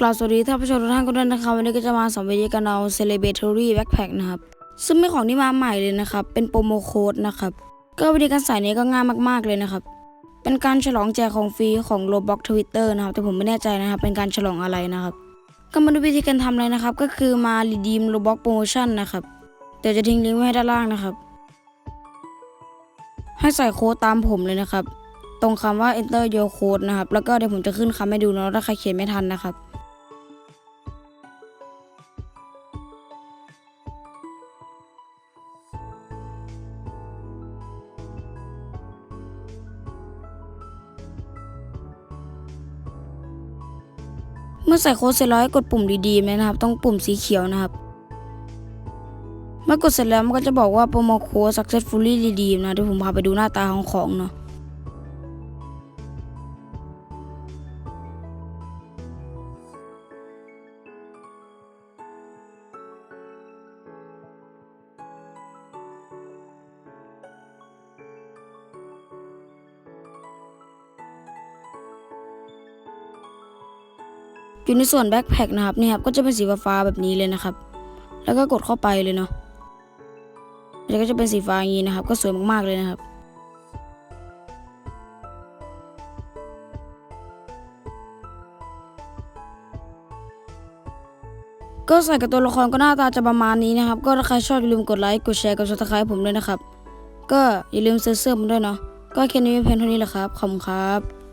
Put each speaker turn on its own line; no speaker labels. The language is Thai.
กล่าวสวัสดีท่านผู้ชมทุกท่านกันด้วยนะครับวันนี้ก็จะมาสอนวิธีการเอา Celebratory Backpack นะครับ ซึ่งเป็นของที่มาใหม่เลยนะครับ เป็นโปรโมโค้ดนะครับ ก็วิธีการใส่นี้ก็ง่ายมากๆเลยนะครับ เป็นการฉลองแจกของฟรีของ Roblox Twitter นะครับ แต่ผมไม่แน่ใจนะครับ เป็นการฉลองอะไรนะครับ ก็มาดูวิธีการทำเลยนะครับ ก็คือมา redeem Roblox Promotion นะครับ เดี๋ยวจะทิ้งลิงก์ไว้ด้านล่างนะครับ ให้ใส่โค้ดตามผมเลยนะครับ ตรงคำว่า enter your code นะครับ แล้วก็เดี๋ยวผมจะขึ้นคำให้ดูเนาะถ้าใครเขียนไม่ทันนะครับ เมื่อใส่โค้ดเสร็จแล้วให้กดปุ่มดีๆนะครับ ต้องปุ่มสีเขียวนะครับ เมื่อกดเสร็จแล้วมันก็จะบอกว่าโปรโมโค้ด successfully redeem นะเดี๋ยวผมพาไปดูหน้าตาของของเนาะ อยู่ในส่วนแบ็คแพคนะครับนี่ครับก็จะเป็นสีฟ้าแบบนี้เลยนะครับ แล้วก็กดเข้าไปเลยเนาะแล้วก็จะเป็นสีฟ้าอย่างนี้นะครับ ก็สวยมากๆเลยนะครับก็ใส่กับตัวละครก็หน้าตาจะประมาณนี้นะครับ ก็ถ้าใครชอบอย่าลืมกดไลค์กดแชร์กดซับสไครป์ผมด้วยนะครับ ก็อย่าลืมเซอร์เสื้อผมด้วยเนาะก็แค่นี้เพียงเท่านี้แหละครับขอบคุณครับ